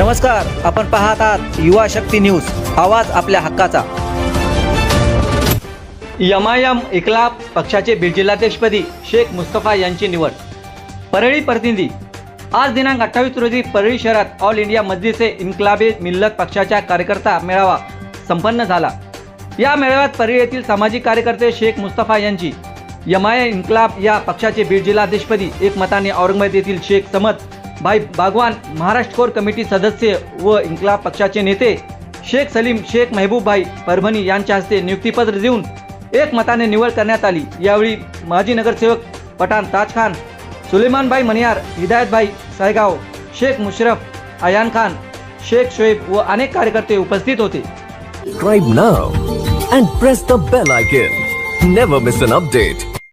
नमस्कार आपण पाहत आहात युवा शक्ती न्यूज आवाज आपल्या हक्काचा. यमायम इकलाब पक्षाचे बीड जिल्हाध्यक्षपदी शेख मुस्तफा यांची निवड. परळी प्रतिनिधी. आज दिनांक अठ्ठावीस रोजी परळी शहरात ऑल इंडिया मजलिसे इन्क्लाबे मिल्लत पक्षाच्या कार्यकर्ता मेळावा संपन्न झाला. या मेळाव्यात परळी येथील सामाजिक कार्यकर्ते शेख मुस्तफा यांची यमाय इन्क्लाब या पक्षाचे बीड जिल्हाध्यक्षपदी एकमताने औरंगाबाद येथील शेख समद भाई बागवान महाराष्ट्र कोर कमिटी सदस्य व इन्कलाब पक्षाचे नेते शेख सलीम शेख महबूूबभाई परभणी यांच्या हस्ते नियुक्तीपत्र देऊन एक मताने निवड करण्यात आली यावेळी माजी नगरसेवक पठाण ताज खान सुलेमानभाई मनियार हिदायतभाई सायगाव शेख मुशरफ आयान खान शेख शोएब व अनेक कार्यकर्ते उपस्थित होते Subscribe now and press the bell icon. Never miss an update.